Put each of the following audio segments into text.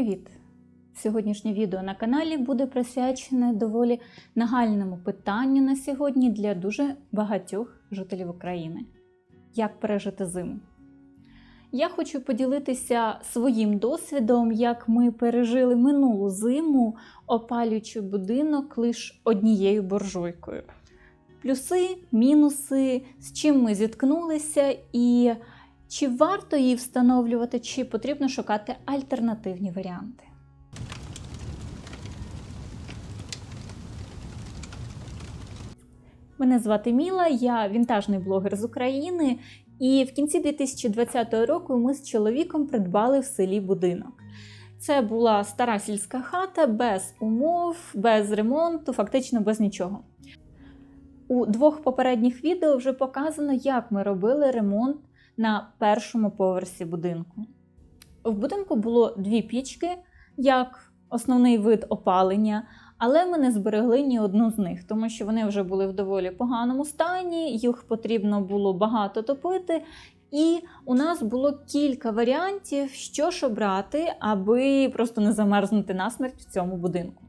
Привіт! Сьогоднішнє відео на каналі буде присвячене доволі нагальному питанню на сьогодні для дуже багатьох жителів України: як пережити зиму. Я хочу поділитися своїм досвідом, як ми пережили минулу зиму, опалюючи будинок лише однією буржуйкою. Плюси, мінуси, з чим ми зіткнулися, і чи варто її встановлювати, чи потрібно шукати альтернативні варіанти. Мене звати Міла, я вінтажний блогер з України, і в кінці 2020 року ми з чоловіком придбали в селі будинок. Це була стара сільська хата без умов, без ремонту, фактично без нічого. У двох попередніх відео вже показано, як ми робили ремонт на першому поверсі будинку. В будинку було дві пічки, як основний вид опалення, але ми не зберегли ні одну з них, тому що вони вже були в доволі поганому стані, їх потрібно було багато топити. І у нас було кілька варіантів, що ж обрати, аби просто не замерзнути насмерть в цьому будинку.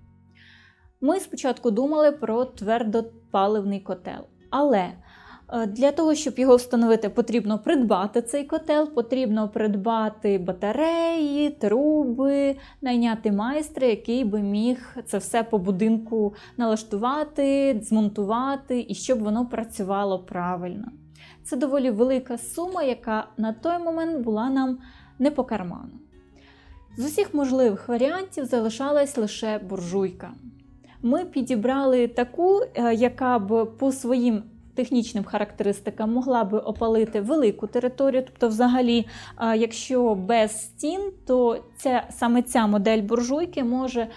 Ми спочатку думали про твердопаливний котел, але для того, щоб його встановити, потрібно придбати цей котел, потрібно придбати батареї, труби, найняти майстра, який би міг це все по будинку налаштувати, змонтувати і щоб воно працювало правильно. Це доволі велика сума, яка на той момент була нам не по карману. З усіх можливих варіантів залишалась лише буржуйка. Ми підібрали таку, е, яка б по своїм технічним характеристикам могла би опалити велику територію. Тобто, взагалі, якщо без стін, то ця, саме ця модель буржуйки може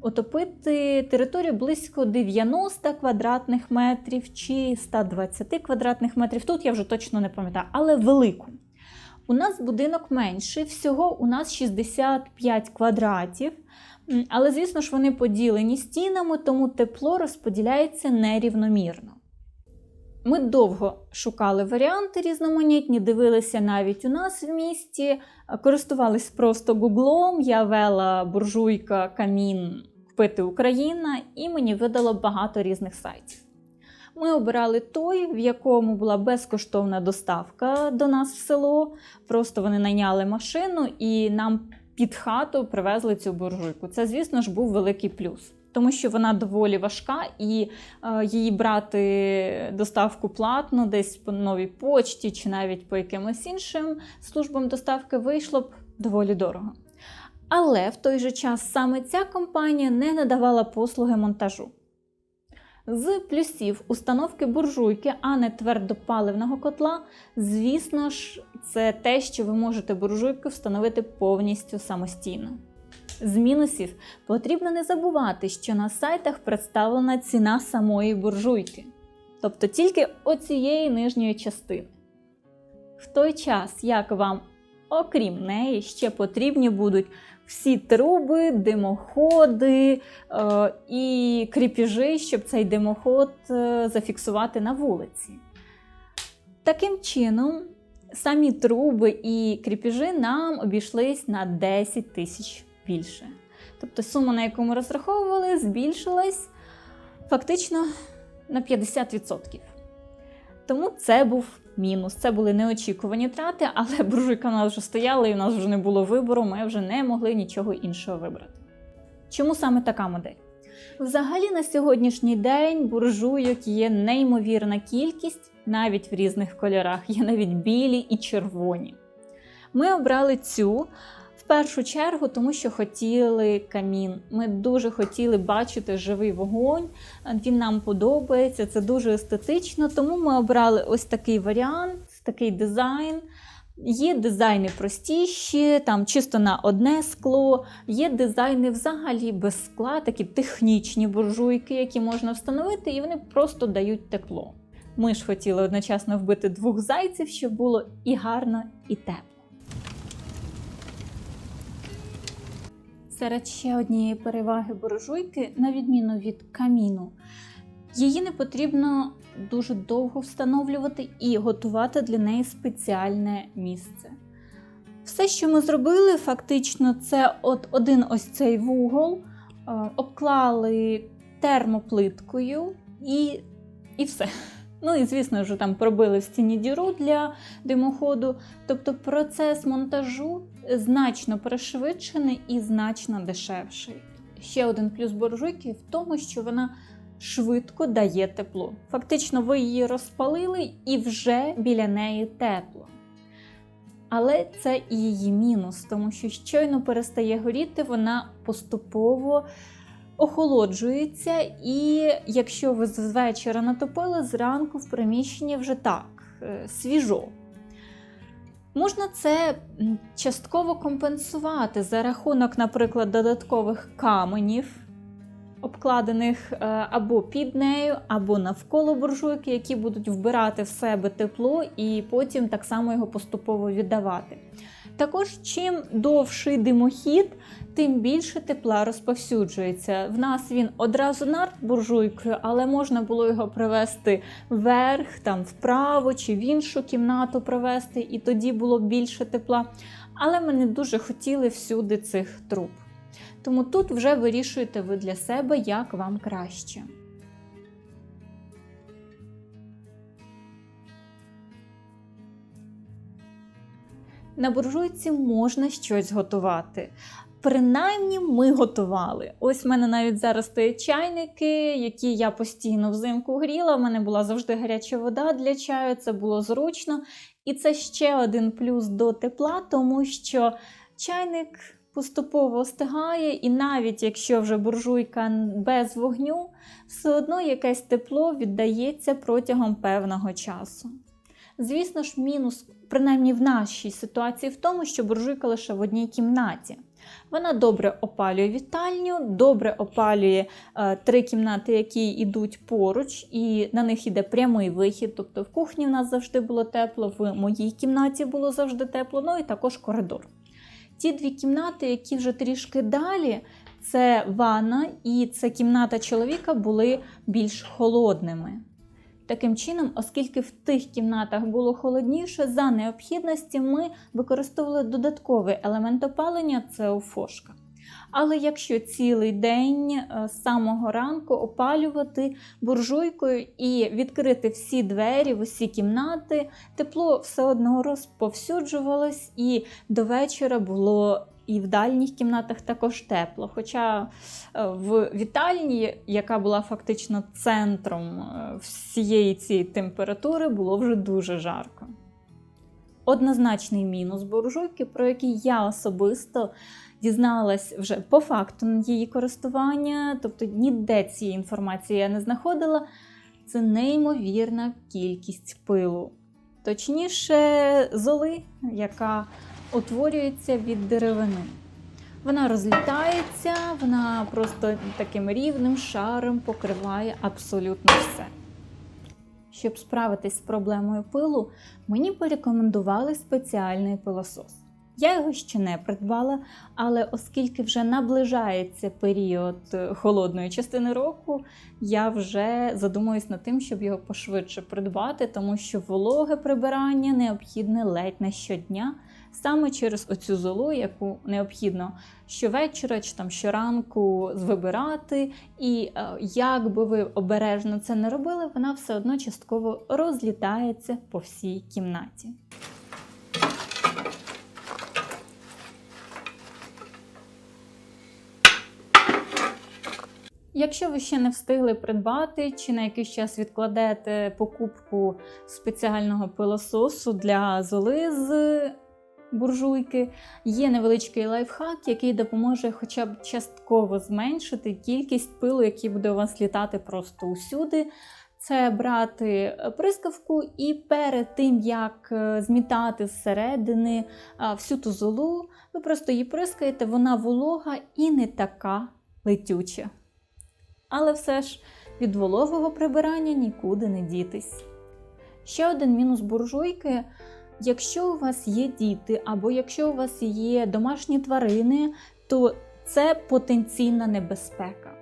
отопити територію близько 90 квадратних метрів чи 120 квадратних метрів. Тут я вже точно не пам'ятаю, але велику. У нас будинок менший, всього у нас 65 квадратів. Але, звісно ж, вони поділені стінами, тому тепло розподіляється нерівномірно. Ми довго шукали варіанти різноманітні, дивилися навіть у нас в місті, користувались просто гуглом. Я вела буржуйка камін купити Україна, і мені видало багато різних сайтів. Ми обирали той, в якому була безкоштовна доставка до нас в село. Просто вони найняли машину і нам під хату привезли цю буржуйку. Це, звісно ж, був великий плюс. Тому що вона доволі важка, і е, її брати доставку платно, десь по новій почті чи навіть по якимось іншим службам доставки вийшло б доволі дорого. Але в той же час саме ця компанія не надавала послуги монтажу. З плюсів установки буржуйки, а не твердопаливного котла, звісно ж, це те, що ви можете буржуйку встановити повністю самостійно. З мінусів потрібно не забувати, що на сайтах представлена ціна самої буржуйки, тобто тільки оцієї нижньої частини. В той час, як вам, окрім неї, ще потрібні будуть всі труби, димоходи е, і кріпіжі, щоб цей димоход е, зафіксувати на вулиці. Таким чином, самі труби і кріпіжі нам обійшлись на 10 тисяч більше. Тобто сума, на яку ми розраховували, збільшилась фактично на 50%. Тому це був мінус. Це були неочікувані трати, але буржуйка в нас вже стояла і в нас вже не було вибору, ми вже не могли нічого іншого вибрати. Чому саме така модель? Взагалі, на сьогоднішній день буржуйок є неймовірна кількість, навіть в різних кольорах, є навіть білі і червоні. Ми обрали цю. В першу чергу, тому що хотіли камін. Ми дуже хотіли бачити живий вогонь. Він нам подобається, це дуже естетично. Тому ми обрали ось такий варіант, такий дизайн. Є дизайни простіші, там чисто на одне скло, є дизайни взагалі без скла, такі технічні буржуйки, які можна встановити, і вони просто дають тепло. Ми ж хотіли одночасно вбити двох зайців, щоб було і гарно, і тепло. Серед ще однієї переваги буржуйки, на відміну від каміну, її не потрібно дуже довго встановлювати і готувати для неї спеціальне місце. Все, що ми зробили, фактично, це от один ось цей вугол, е, обклали термоплиткою і, і все. Ну і, звісно ж, там пробили в стіні діру для димоходу. Тобто процес монтажу значно пришвидшений і значно дешевший. Ще один плюс буржуйки в тому, що вона швидко дає тепло. Фактично, ви її розпалили і вже біля неї тепло. Але це і її мінус, тому що щойно перестає горіти, вона поступово охолоджується, і якщо ви з вечора натопили, зранку в приміщенні вже так, е, свіжо. Можна це частково компенсувати за рахунок, наприклад, додаткових каменів, обкладених е, або під нею, або навколо буржуйки, які будуть вбирати в себе тепло і потім так само його поступово віддавати. Також, чим довший димохід, тим більше тепла розповсюджується. В нас він одразу над буржуйкою, але можна було його привести вверх, там вправо чи в іншу кімнату привести, і тоді було більше тепла. Але ми не дуже хотіли всюди цих труб. Тому тут вже вирішуєте ви для себе, як вам краще. На буржуйці можна щось готувати. Принаймні ми готували. Ось в мене навіть зараз стоять чайники, які я постійно взимку гріла. У мене була завжди гаряча вода для чаю, це було зручно. І це ще один плюс до тепла, тому що чайник поступово остигає, і навіть якщо вже буржуйка без вогню, все одно якесь тепло віддається протягом певного часу. Звісно ж, мінус, принаймні в нашій ситуації, в тому, що буржуйка лише в одній кімнаті. Вона добре опалює вітальню, добре опалює е, три кімнати, які йдуть поруч, і на них йде прямий вихід. Тобто в кухні в нас завжди було тепло, в моїй кімнаті було завжди тепло, ну і також коридор. Ті дві кімнати, які вже трішки далі, це ванна і це кімната чоловіка були більш холодними. Таким чином, оскільки в тих кімнатах було холодніше, за необхідності ми використовували додатковий елемент опалення це офошка. Але якщо цілий день е, з самого ранку опалювати буржуйкою і відкрити всі двері в усі кімнати, тепло все одно розповсюджувалось, і до вечора було і в дальніх кімнатах також тепло. Хоча е, в вітальні, яка була фактично центром е, всієї цієї температури, було вже дуже жарко. Однозначний мінус буржуйки, про який я особисто дізналась вже по факту її користування, тобто ніде цієї інформації я не знаходила, це неймовірна кількість пилу. Точніше, золи, яка утворюється від деревини. Вона розлітається, вона просто таким рівним шаром покриває абсолютно все. Щоб справитись з проблемою пилу, мені порекомендували спеціальний пилосос. Я його ще не придбала, але оскільки вже наближається період е, холодної частини року, я вже задумуюсь над тим, щоб його пошвидше придбати, тому що вологе прибирання необхідне ледь не щодня, саме через оцю золу, яку необхідно щовечора чи там щоранку вибирати. І е, як би ви обережно це не робили, вона все одно частково розлітається по всій кімнаті. Якщо ви ще не встигли придбати чи на якийсь час відкладете покупку спеціального пилососу для золи з буржуйки, є невеличкий лайфхак, який допоможе хоча б частково зменшити кількість пилу, який буде у вас літати просто усюди. Це брати прискавку і перед тим, як е, змітати зсередини всю ту золу, ви просто її прискаєте, вона волога і не така летюча. Але все ж від вологого прибирання нікуди не дітись. Ще один мінус буржуйки. Якщо у вас є діти, або якщо у вас є домашні тварини, то це потенційна небезпека.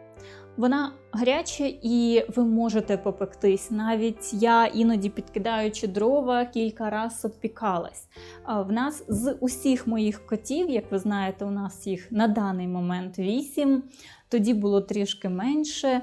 Вона гаряча і ви можете попектись. Навіть я іноді підкидаючи дрова, кілька разів обпікалась. В нас з усіх моїх котів, як ви знаєте, у нас їх на даний момент вісім, тоді було трішки менше.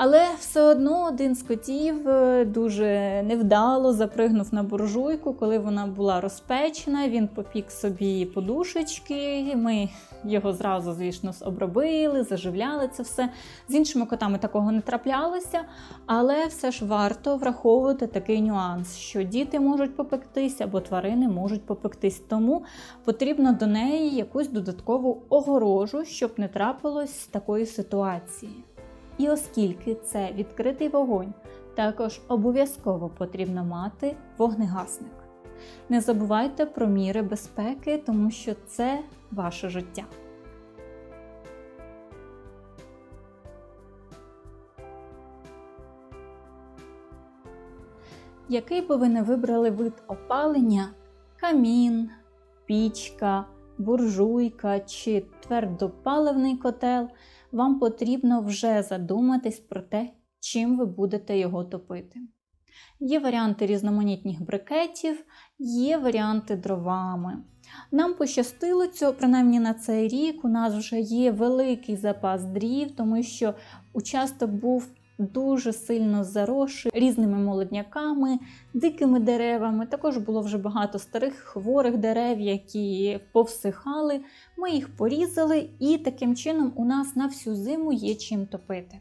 Але все одно один з котів е, дуже невдало запригнув на буржуйку, коли вона була розпечена. Він попік собі подушечки. Ми його зразу, звісно, обробили, заживляли це все. З іншими котами такого не траплялося, але все ж варто враховувати такий нюанс, що діти можуть попектись або тварини можуть попектись. Тому потрібно до неї якусь додаткову огорожу, щоб не трапилось такої ситуації. І оскільки це відкритий вогонь, також обов'язково потрібно мати вогнегасник. Не забувайте про міри безпеки, тому що це ваше життя. Який би ви не вибрали вид опалення камін, пічка, буржуйка чи твердопаливний котел, вам потрібно вже задуматись про те, чим ви будете його топити. Є варіанти різноманітних брикетів, є варіанти дровами. Нам пощастило цього, принаймні на цей рік, у нас вже є великий запас дрів, тому що участок був дуже сильно заросший різними молодняками, дикими деревами. Також було вже багато старих хворих дерев, які повсихали. Ми їх порізали, і таким чином у нас на всю зиму є чим топити.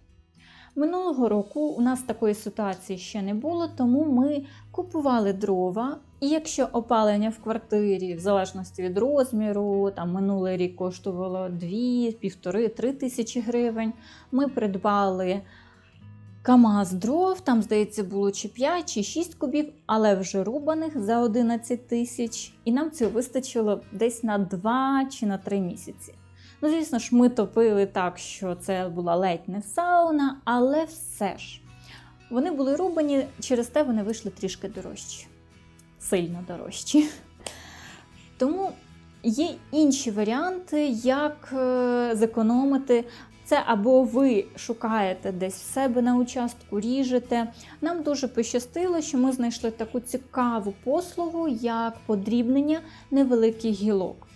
Минулого року у нас такої ситуації ще не було, тому ми купували дрова. І якщо опалення в квартирі, в залежності від розміру, там минулий рік коштувало 2, 1,5-3 тисячі гривень, ми придбали КАМАЗ дров, там, здається, було чи 5, чи 6 кубів, але вже рубаних за 11 тисяч. І нам цього вистачило десь на 2 чи на 3 місяці. Ну, звісно ж, ми топили так, що це була ледь не сауна, але все ж. Вони були рубані, через те вони вийшли трішки дорожчі. Сильно дорожчі. Тому є інші варіанти, як е, зекономити. Це або ви шукаєте десь в себе на участку, ріжете. Нам дуже пощастило, що ми знайшли таку цікаву послугу, як подрібнення невеликих гілок.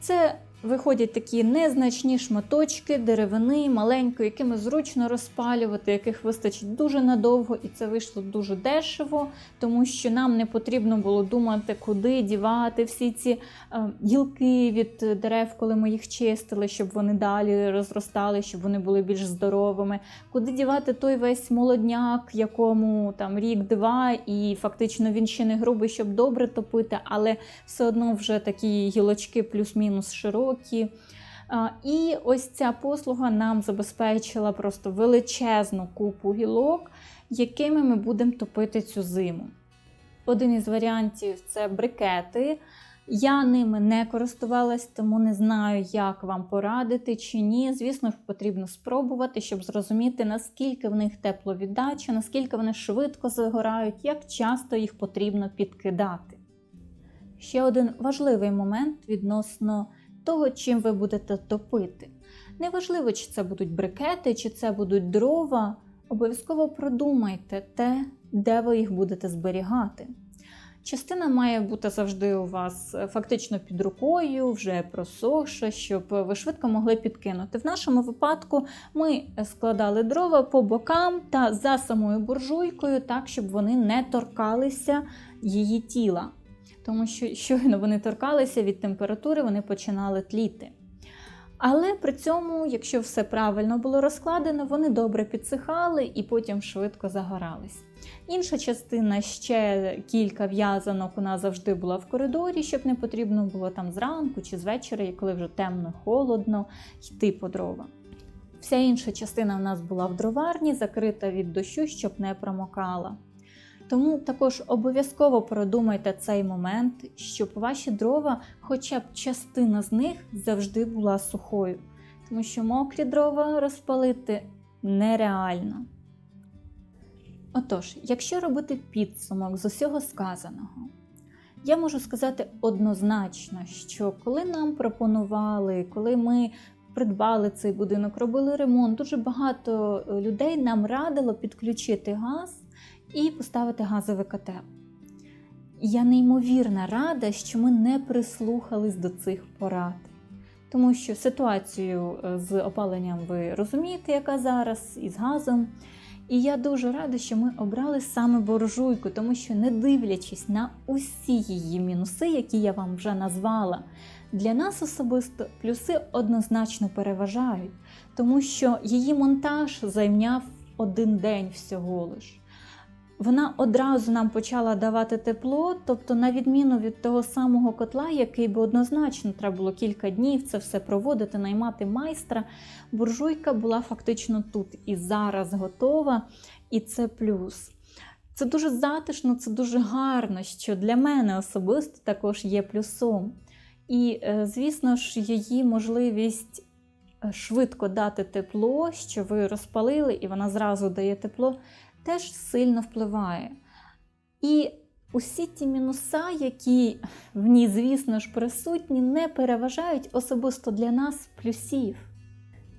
Це виходять такі незначні шматочки деревини, маленької, якими зручно розпалювати, яких вистачить дуже надовго, і це вийшло дуже дешево, тому що нам не потрібно було думати, куди дівати всі ці е, гілки від дерев, коли ми їх чистили, щоб вони далі розростали, щоб вони були більш здоровими. Куди дівати той весь молодняк, якому там рік-два, і фактично він ще не грубий, щоб добре топити, але все одно вже такі гілочки плюс-мінус широкі. І ось ця послуга нам забезпечила просто величезну купу гілок, якими ми будемо топити цю зиму. Один із варіантів це брикети. Я ними не користувалась, тому не знаю, як вам порадити чи ні. Звісно, потрібно спробувати, щоб зрозуміти, наскільки в них тепловіддача, наскільки вони швидко загорають, як часто їх потрібно підкидати. Ще один важливий момент відносно того, чим ви будете топити. Неважливо, чи це будуть брикети, чи це будуть дрова. Обов'язково продумайте те, де ви їх будете зберігати. Частина має бути завжди у вас фактично під рукою, вже просохша, щоб ви швидко могли підкинути. В нашому випадку ми складали дрова по бокам та за самою буржуйкою, так, щоб вони не торкалися її тіла тому що щойно вони торкалися від температури, вони починали тліти. Але при цьому, якщо все правильно було розкладено, вони добре підсихали і потім швидко загорались. Інша частина ще кілька в'язанок у нас завжди була в коридорі, щоб не потрібно було там зранку чи з вечора, коли вже темно, холодно, йти по дрова. Вся інша частина в нас була в дроварні, закрита від дощу, щоб не промокала. Тому також обов'язково продумайте цей момент, щоб ваші дрова, хоча б частина з них завжди була сухою, тому що мокрі дрова розпалити нереально. Отож, якщо робити підсумок з усього сказаного, я можу сказати однозначно, що коли нам пропонували, коли ми придбали цей будинок, робили ремонт, дуже багато е, людей нам радило підключити газ і поставити газовий котел. Я неймовірно рада, що ми не прислухались до цих порад. Тому що ситуацію е, з опаленням ви розумієте, яка зараз, і з газом. І я дуже рада, що ми обрали саме буржуйку, тому що, не дивлячись на усі її мінуси, які я вам вже назвала, для нас особисто плюси однозначно переважають, тому що її монтаж зайняв один день всього лиш. Вона одразу нам почала давати тепло, тобто, на відміну від того самого котла, який би однозначно треба було кілька днів це все проводити, наймати майстра. Буржуйка була фактично тут і зараз готова, і це плюс. Це дуже затишно, це дуже гарно, що для мене особисто також є плюсом. І, е, звісно ж, її можливість е, швидко дати тепло, що ви розпалили, і вона зразу дає тепло, теж сильно впливає. І усі ті мінуса, які в ній, звісно ж, присутні, не переважають особисто для нас плюсів.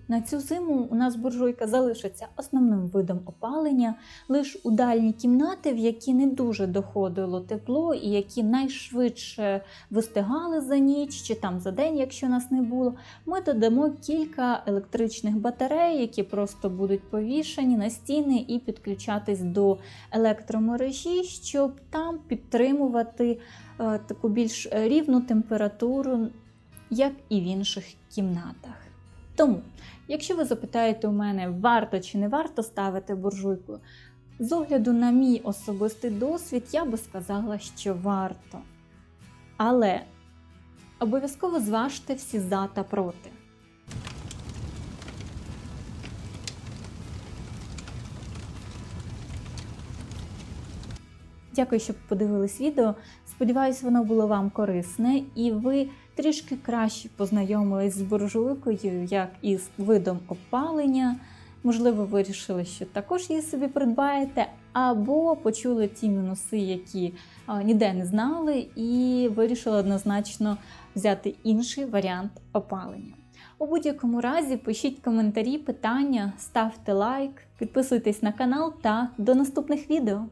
На цю зиму у нас буржуйка залишиться основним видом опалення лише у дальні кімнати, в які не дуже доходило тепло і які найшвидше вистигали за ніч чи там за день, якщо нас не було. Ми додамо кілька електричних батарей, які просто будуть повішані на стіни і підключатись до електромережі, щоб там підтримувати е, таку більш рівну температуру, як і в інших кімнатах. Тому, якщо ви запитаєте у мене, варто чи не варто ставити буржуйку, з огляду на мій особистий досвід, я би сказала, що варто. Але обов'язково зважте всі за та проти. Дякую, що подивились відео. Сподіваюсь, воно було вам корисне і ви трішки краще познайомились з буржуйкою, як і з видом опалення. Можливо, вирішили, що також її собі придбаєте, або почули ті мінуси, які ніде не знали, і вирішили однозначно взяти інший варіант опалення. У будь-якому разі пишіть коментарі, питання, ставте лайк, підписуйтесь на канал та до наступних відео.